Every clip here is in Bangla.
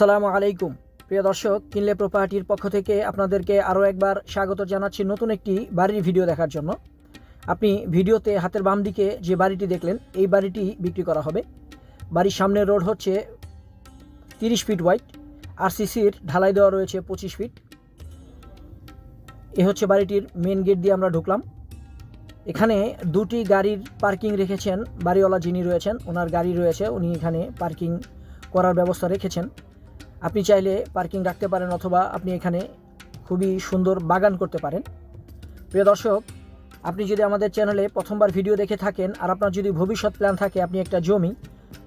আসসালামু আলাইকুম। প্রিয় দর্শক, কিনলে প্রপার্টির পক্ষ থেকে আপনাদেরকে আরও একবার স্বাগত জানাচ্ছি নতুন একটি বাড়ির ভিডিও দেখার জন্য। আপনি ভিডিওতে হাতের বাম দিকে যে বাড়িটি দেখলেন, এই বাড়িটি বিক্রি করা হবে। বাড়ির সামনের রোড হচ্ছে তিরিশ ফিট ওয়াইড আর সিসির ঢালাই দেওয়া রয়েছে পঁচিশ ফিট। এ হচ্ছে বাড়িটির মেন গেট দিয়ে আমরা ঢুকলাম। এখানে দুটি গাড়ির পার্কিং রেখেছেন বাড়িওয়ালা যিনি রয়েছেন, ওনার গাড়ি রয়েছে, উনি এখানে পার্কিং করার ব্যবস্থা রেখেছেন। আপনি চাইলে পার্কিং রাখতে পারেন অথবা আপনি এখানে খুবই সুন্দর বাগান করতে পারেন। প্রিয় দর্শক, আপনি যদি আমাদের চ্যানেলে প্রথমবার ভিডিও দেখে থাকেন আর আপনার যদি ভবিষ্যৎ প্ল্যান থাকে আপনি একটা জমি,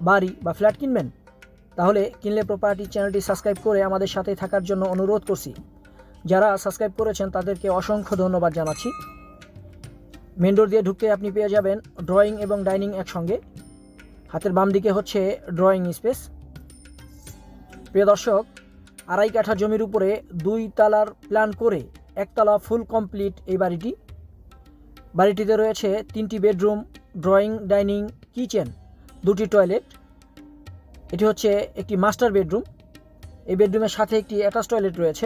বাড়ি বা ফ্ল্যাট কিনবেন, তাহলে কিনলে প্রপার্টি চ্যানেলটি সাবস্ক্রাইব করে আমাদের সাথে থাকার জন্য অনুরোধ করছি। যারা সাবস্ক্রাইব করেছেন তাদেরকে অসংখ্য ধন্যবাদ জানাচ্ছি। মেন ডোর দিয়ে ঢুকতে আপনি পেয়ে যাবেন ড্রয়িং এবং ডাইনিং একসঙ্গে। হাতের বাম দিকে হচ্ছে ড্রয়িং স্পেস। প্রিয় দর্শক, আড়াই কাঠা জমির উপরে দুই তালার প্ল্যান করে একতলা ফুল কমপ্লিট এই বাড়িটি। বাড়িটিতে রয়েছে তিনটি বেডরুম, ড্রয়িং, ডাইনিং, কিচেন, দুটি টয়লেট। এটি হচ্ছে একটি মাস্টার বেডরুম। এই বেডরুমের সাথে একটি অ্যাটাচ টয়লেট রয়েছে।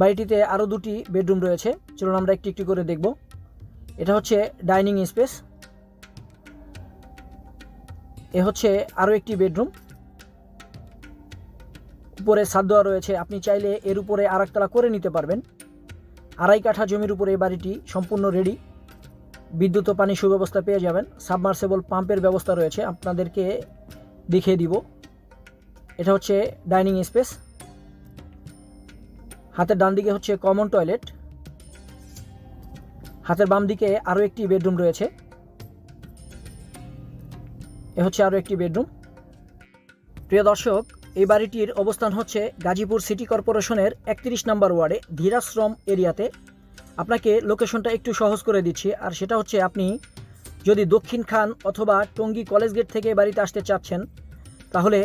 বাড়িটিতে আরও দুটি বেডরুম রয়েছে। চলুন আমরা একটি একটি করে দেখব। এটা হচ্ছে ডাইনিং স্পেস। এ হচ্ছে আরও একটি বেডরুম। উপরে ছাদ দেওয়া রয়েছে, আপনি চাইলে এর উপরে আর একতলা করে নিতে পারবেন। আড়াই কাঠা জমির উপরে এই বাড়িটি সম্পূর্ণ রেডি বিদ্যুৎ ও পানি সুব্যবস্থা পেয়ে যাবেন। সাবমার্সেবল পাম্পের ব্যবস্থা রয়েছে, আপনাদেরকে দেখিয়ে দিব। এটা হচ্ছে ডাইনিং স্পেস হাতের ডান দিকে হচ্ছে কমন টয়লেট হাতের বাম দিকে আরও একটি বেডরুম রয়েছে। এ হচ্ছে আরও একটি বেডরুম প্রিয় দর্শক এই বাড়িটির অবস্থান হচ্ছে গাজীপুর সিটি কর্পোরেশনের একত্রিশ নম্বর ওয়ার্ডে ধীরাশ্রম এরিয়াতে। আপনাকে লোকেশনটা একটু সহজ করে দিচ্ছি, আর সেটা হচ্ছে আপনি যদি দক্ষিণ খান অথবা টঙ্গী কলেজ গেট থেকে বাড়িতে আসতে চাচ্ছেন, তাহলে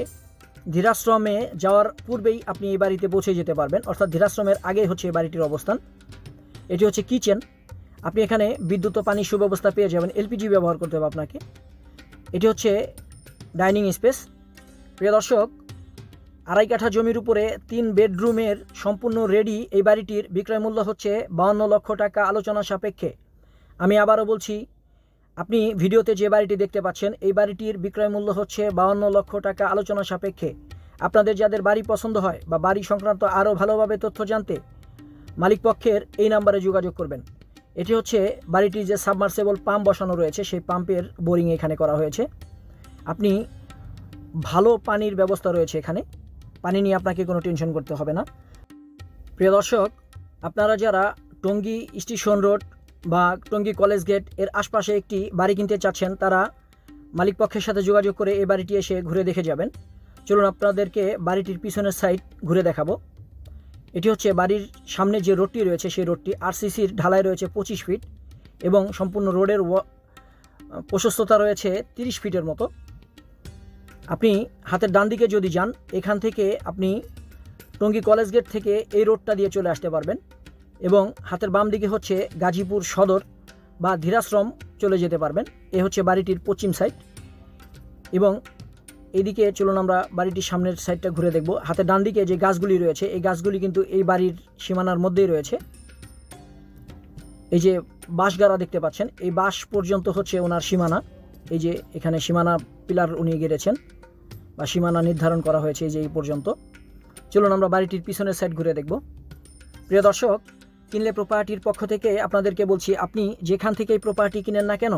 ধীরাশ্রমে যাওয়ার পূর্বেই আপনি এই বাড়িতে পৌঁছে যেতে পারবেন। অর্থাৎ ধীরাশ্রমের আগে হচ্ছে এই বাড়িটির অবস্থান। এটি হচ্ছে কিচেন। আপনি এখানে বিদ্যুৎ ও পানির সুব্যবস্থা পেয়ে যাবেন, এলপিজি ব্যবহার করতে হবে আপনাকে। এটি হচ্ছে ডাইনিং স্পেস। প্রিয় দর্শক আড়াই কাঠা জমির উপরে তিন বেডরুমের সম্পূর্ণ রেডি এই বাড়িটির বিক্রয় মূল্য হচ্ছে বাউন্ন লক্ষ টাকা আলোচনা সাপেক্ষে। আমি আবারও বলছি, আপনি ভিডিওতে যে বাড়িটি দেখতে পাচ্ছেন, এই বাড়িটির বিক্রয় মূল্য হচ্ছে বাউন্ন লক্ষ টাকা আলোচনা সাপেক্ষে। আপনাদের যাদের বাড়ি পছন্দ হয় বা বাড়ি সংক্রান্ত আরও ভালোভাবে তথ্য জানতে, মালিক পক্ষের এই নাম্বারে যোগাযোগ করবেন। এটি হচ্ছে বাড়িটির যে সাবমার্সেবল পাম্প বসানো রয়েছে, সেই পাম্পের বোরিং এখানে করা হয়েছে। আপনি ভালো পানির ব্যবস্থা রয়েছে এখানে। পানি নিয়ে আপনাকে কোনো টেনশন করতে হবে না। প্রিয় দর্শক, আপনারা যারা টঙ্গী স্টেশন রোড বা টঙ্গী কলেজ গেটের আশপাশে একটি বাড়ি কিনতে চাচ্ছেন, তারা মালিক পক্ষের সাথে যোগাযোগ করে এই বাড়িটি এসে ঘুরে দেখে যাবেন। চলুন আপনাদেরকে বাড়িটির পিছনের সাইড ঘুরে দেখাবো। এটি হচ্ছে বাড়ির সামনে যে রোডটি রয়েছে, সেই রোডটি আরসিসির ঢালাই রয়েছে পঁচিশ ফিট এবং সম্পূর্ণ রোডের প্রশস্ততা রয়েছে তিরিশ ফিটের মতো। আপনি হাতের ডান দিকে যদি যান, এখান থেকে আপনি টঙ্গী কলেজ গেট থেকে এই রোডটা দিয়ে চলে আসতে পারবেন এবং হাতের বাম দিকে হচ্ছে গাজীপুর সদর বা ধীরাশ্রম চলে যেতে পারবেন। এ হচ্ছে বাড়িটির পশ্চিম সাইড এবং এদিকে চলুন আমরা বাড়িটির সামনের সাইডটা ঘুরে দেখব। হাতের ডান দিকে যে গাছগুলি রয়েছে, এই গাছগুলি কিন্তু এই বাড়ির সীমানার মধ্যেই রয়েছে। এই যে বাঁশগাড়া দেখতে পাচ্ছেন, এই বাঁশ পর্যন্ত হচ্ছে ওনার সীমানা। এই যে এখানে সীমানা পিলার উনি গেড়েছেন। বা সীমানা নির্ধারণ করা হয়েছে যে এই পর্যন্ত। চলুন আমরা বাড়িটির পিছনের সাইড ঘুরে দেখব। প্রিয় দর্শক, কিনলে প্রপার্টির পক্ষ থেকে আপনাদেরকে বলছি, আপনি যেখান থেকেই প্রপার্টি কিনেন না কেন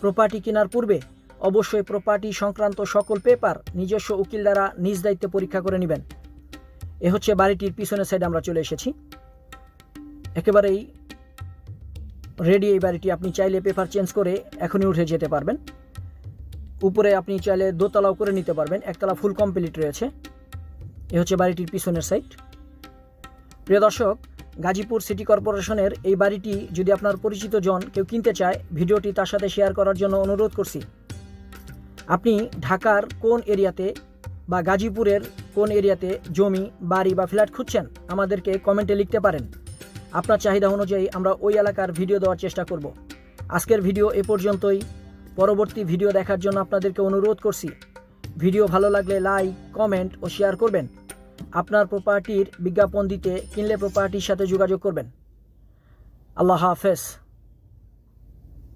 প্রপার্টি কেনার পূর্বে অবশ্যই প্রপার্টি সংক্রান্ত সকল পেপার নিজস্ব উকিল দ্বারা নিজ দায়িত্বে পরীক্ষা করে নেবেন। এ হচ্ছে বাড়িটির পিছনের সাইডে আমরা চলে এসেছি। একেবারেই রেডি এই বাড়িটি। আপনি চাইলে পেপার চেঞ্জ করে এখনই উঠে যেতে পারবেন। উপরে আপনি চাইলে দোতলাও করে নিতে পারবেন। একতলা ফুল কমপ্লিট রয়েছে। এ হচ্ছে বাড়িটির পিছনের সাইড প্রিয় দর্শক, গাজীপুর সিটি কর্পোরেশনের এই বাড়িটি যদি আপনার পরিচিত জন কেউ কিনতে চায়, ভিডিওটি তার সাথে শেয়ার করার জন্য অনুরোধ করছি। আপনি ঢাকার কোন এরিয়াতে বা গাজীপুরের কোন এরিয়াতে জমি, বাড়ি বা ফ্ল্যাট খুঁজছেন, আমাদেরকে কমেন্টে লিখতে পারেন। আপনার চাহিদা অনুযায়ী আমরা ওই এলাকার ভিডিও দেওয়ার চেষ্টা করব। আজকের ভিডিও এ পর্যন্তই। পরবর্তী ভিডিও দেখার জন্য আপনাদেরকে অনুরোধ করছি। ভিডিও ভালো লাগলে লাইক, কমেন্ট ও শেয়ার করবেন। আপনার প্রপার্টির বিজ্ঞাপন দিতে কিনলে প্রপার্টির সাথে যোগাযোগ করবেন। আল্লাহ হাফেজ।